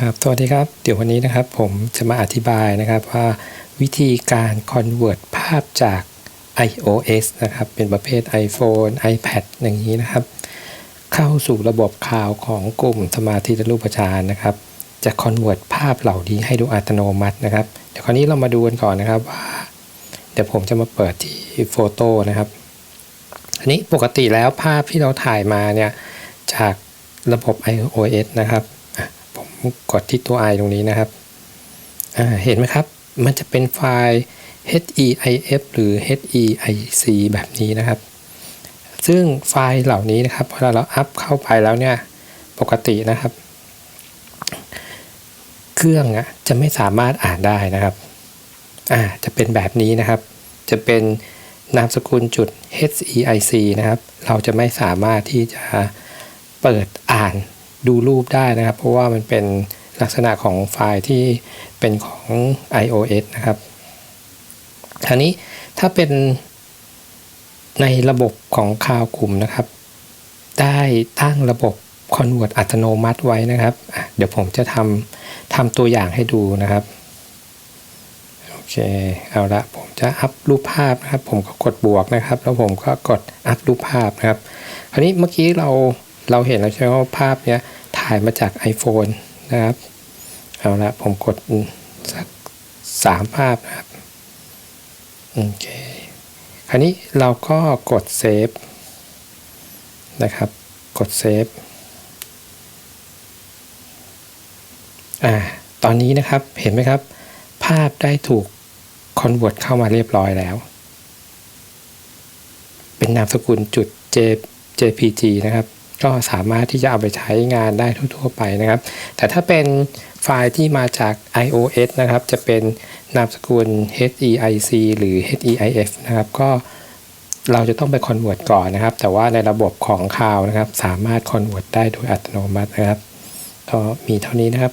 ครับสวัสดีครับ เดี๋ยววันนี้นะครับผมจะมาอธิบายนะครับว่าวิธีการ convert ภาพจาก iOS นะครับ เป็นประเภท iPhone iPad อย่างนี้นะครับ เข้าสู่ระบบข่าวของกลุ่มสมาธิและรูปฌานนะครับ จะ convert ภาพเหล่านี้ให้ดูอัตโนมัตินะครับ เดี๋ยวคราวนี้เรามาดูกันก่อนนะครับว่า เดี๋ยวผมจะมาเปิดที่โฟโต้นะครับ อันนี้ปกติแล้วภาพที่เราถ่ายมาเนี่ยจากระบบ iOS นะครับ กดที่ตัว i ตรงนี้นะครับ เห็นไหมครับ มันจะเป็นไฟล์ HEIF หรือ HEIC แบบนี้นะครับ ซึ่งไฟล์เหล่านี้นะครับเวลาเราอัพเข้าไปแล้วเนี่ย ปกตินะครับ เครื่องอะจะไม่สามารถอ่านได้นะครับอ่าจะเป็นแบบนี้นะครับ จะเป็นนามสกุลจุด HEIC นะครับ เราจะไม่สามารถที่จะเปิดอ่าน ดูรูปได้นะครับ เพราะว่ามันเป็นลักษณะของไฟล์ที่เป็นของ iOS นะครับครานี้ถ้าเป็นในระบบของคาวกลุ่มนะครับ ได้ตั้งระบบ Convert อัตโนมัติไว้นะครับ เดี๋ยวผมจะทำทำตัวอย่างให้ดูนะครับ โอเค เอาละผมจะอัพรูปภาพนะครับ ผมก็กดบวกนะครับ แล้วผมก็กดอัพรูปภาพนะครับ คราวนี้เมื่อกี้เราเราเห็นแล้วใช่ไหมว่าภาพเนี้ย ถ่ายมาจาก iPhone นะครับเอาละผมกดสักสามภาพนะครับโอเคคราวนี้เราก็กดเซฟนะครับ กดเซฟอ่าตอนนี้นะครับเห็นไหมครับ ภาพได้ถูก convert เข้ามาเรียบร้อยแล้ว เป็นนามสกุลจุด J JPG นะครับ ก็สามารถที่จะเอาไปใช้งานได้ทั่ว ๆ ไปนะครับ แต่ถ้าเป็นไฟล์ที่มาจาก iOS นะครับ จะเป็นนามสกุล HEIC หรือ HEIF นะครับ ก็เราจะต้องไปคอนเวิร์ตก่อนนะครับ แต่ว่าในระบบของคาวนะครับ สามารถคอนเวิร์ตได้โดยอัตโนมัตินะครับ ก็มีเท่านี้นะครับ